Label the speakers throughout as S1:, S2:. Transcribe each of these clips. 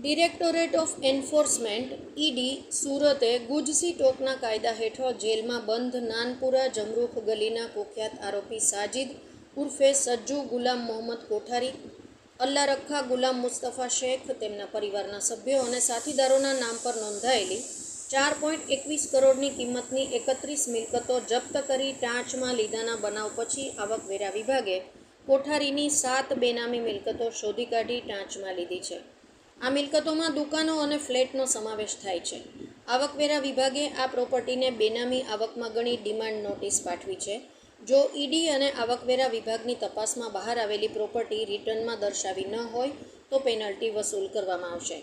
S1: Directorate of enforcement ED સુરતે ગુજસી ટોકના કાયદા હેઠળ જેલમાં બંધ નાનપુરા જમરૂખ ગલીના કુખ્યાત આરોપી સાજિદ ઉર્ફે સજ્જુ ગુલામ મોહમ્મદ કોઠારી અલ્લા રખા ગુલામ મુસ્તફા શેખ તેમના પરિવારના સભ્યો અને સાથીદારોના નામ પર નોંધાયેલી ચાર પોઈન્ટ એકવીસ કરોડની કિંમતની એકત્રીસ મિલકતો જપ્ત કરી ટાંચમાં લીધાના બનાવ પછી આવકવેરા વિભાગે કોઠારીની સાત બેનામી મિલકતો શોધી કાઢી ટાંચમાં લીધી છે. આ મિલકતોમાં દુકાનો અને ફ્લેટનો સમાવેશ થાય છે. આવકવેરા વિભાગે આ પ્રોપર્ટીને બેનામી આવકમાં ગણી ડિમાન્ડ નોટિસ પાઠવી છે. જો ઈડી અને આવકવેરા વિભાગની તપાસમાં બહાર આવેલી પ્રોપર્ટી રિટર્નમાં દર્શાવી ન હોય, તો પેનલ્ટી વસૂલ કરવામાં આવશે.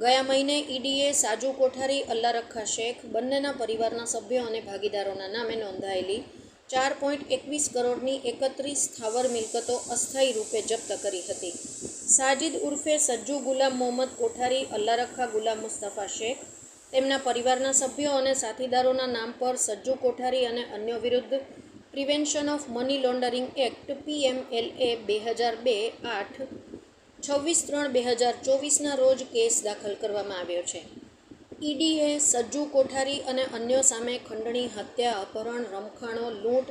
S1: ગયા મહિને ઈડીએ સાજુ કોઠારી અલ્લા રખ્ખા શેખ બંનેના પરિવારના સભ્યો અને ભાગીદારોના નામે નોંધાયેલી ચાર પોઈન્ટ એકવીસ કરોડની એકત્રીસ સ્થાવર મિલકતો અસ્થાયી રૂપે જપ્ત કરી હતી. સાજિદ ઉર્ફે સજ્જુ ગુલામ મોહમ્મદ કોઠારી અલ્લા રખ્ખા ગુલામ મુસ્તફા શેખ, તેમના પરિવારના સભ્યો અને સાથીદારોના નામ પર સજ્જુ કોઠારી અને અન્ય વિરુદ્ધ prevention of money laundering act PMLA બે હજાર બે આઠ છવ્વીસ ત્રણ બે હજાર ચોવીસના રોજ કેસ દાખલ કરવામાં આવ્યો છે. ઈડીએ, સજ્જુ કોઠારી અને અન્ય સામે ખંડણી, હત્યા, અપહરણ, રમખાણો, લૂંટ,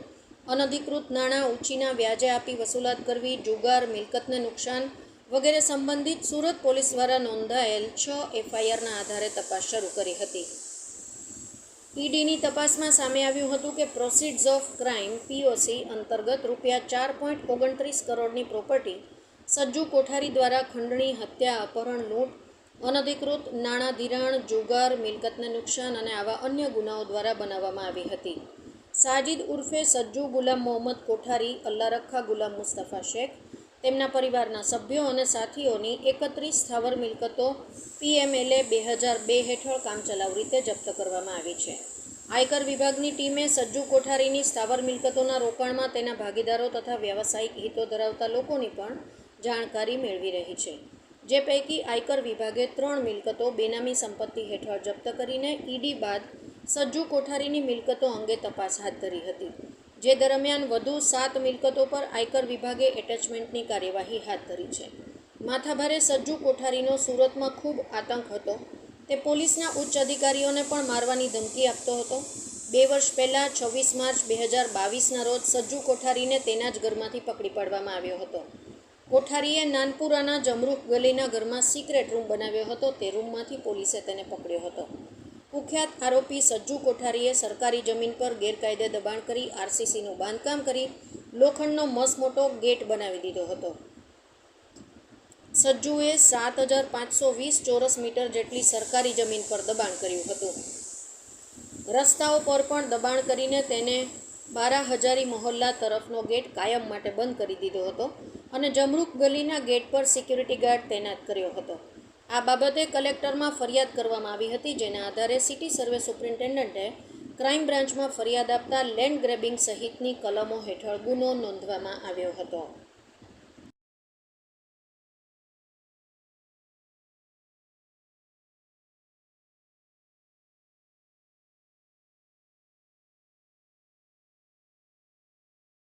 S1: અનધિકૃત નાણાં, ઉછીના વ્યાજે આપી વસૂલાત કરવી, જુગાર, મિલકતને નુકસાન વગેરે સંબંધિત સુરત પોલીસ દ્વારા નોંધાયેલ છ એફઆઈઆરના આધારે તપાસ શરૂ કરી હતી. ઈડીની તપાસમાં સામે આવ્યું હતું કે પ્રોસીડ્સ ઓફ ક્રાઇમ પીઓસી અંતર્ગત રૂપિયા ચાર પોઈન્ટ ઓગણત્રીસ કરોડની પ્રોપર્ટી સજ્જુ કોઠારી દ્વારા ખંડણી, હત્યા, અપહરણ, લૂંટ અનધિકૃત નાણાં ધિરાણ, જુગાર, મિલકતને નુકસાન અને આવા અન્ય ગુનાઓ દ્વારા બનાવવામાં આવી હતી. સાજિદ ઉર્ફે સજ્જુ ગુલામ મોહમ્મદ કોઠારી અલ્લા રખ્ખા ગુલામ મુસ્તફા શેખ, તેમના પરિવારના સભ્યો અને સાથીઓની એકત્રીસ સ્થાવર મિલકતો પીએમએલએ બે હજાર બે હેઠળ કામચલાઉ રીતે જપ્ત કરવામાં આવી છે. આયકર વિભાગની ટીમે સજ્જુ કોઠારીની સ્થાવર મિલકતોના રોકાણમાં તેના ભાગીદારો તથા વ્યાવસાયિક હિતો ધરાવતા લોકોની પણ જાણકારી મેળવી રહી છે. જે પૈકી આયકર વિભાગે ત્રણ મિલકતો બેનામી સંપત્તિ હેઠળ જપ્ત કરીને ઈડી બાદ સજ્જુ કોઠારીની મિલકતો અંગે તપાસ હાથ ધરી હતી, જે દરમિયાન વધુ સાત મિલકતો પર આયકર વિભાગે એટેચમેન્ટની કાર્યવાહી હાથ ધરી છે. માથાભારે સજ્જુ કોઠારીનો સુરતમાં ખૂબ આતંક હતો. તે પોલીસના ઉચ્ચ અધિકારીઓને પણ મારવાની ધમકી આપતો હતો. બે વર્ષ પહેલાં છવ્વીસ માર્ચ બે હજાર બાવીસના રોજ સજ્જુ કોઠારીને તેના જ ઘરમાંથી પકડી પાડવામાં આવ્યો હતો. કોઠારીએ નાનપુરાના જમરૂખ ગલીના ઘરમાં સિક્રેટ રૂમ બનાવ્યો હતો. તે રૂમમાંથી પોલીસે તેને પકડ્યો હતો. કુખ્યાત આરોપી સજ્જુ કોઠારીએ સરકારી જમીન પર ગેરકાયદે દબાણ કરી આરસીસીનું બાંધકામ કરી લોખંડનો મસમોટો ગેટ બનાવી દીધો હતો. સજ્જુએ સાત હજાર પાંચસો વીસ ચોરસ મીટર જેટલી સરકારી જમીન પર દબાણ કર્યું હતું. રસ્તાઓ પર પણ દબાણ કરીને તેને બારા હજારી મહોલ્લા તરફનો ગેટ કાયમ માટે બંધ કરી દીધો હતો અને જમરૂક ગલીના ગેટ પર સિક્યુરિટી ગાર્ડ તૈનાત કર્યો હતો. આ બાબતે કલેક્ટરમાં ફરિયાદ કરવામાં આવી હતી, જેના આધારે સિટી સર્વે સુપ્રિન્ટેન્ડન્ટે ક્રાઇમ બ્રાન્ચમાં ફરિયાદ આપતા લેન્ડ ગ્રેબિંગ સહિતની કલમો હેઠળ ગુનો નોંધવામાં આવ્યો હતો.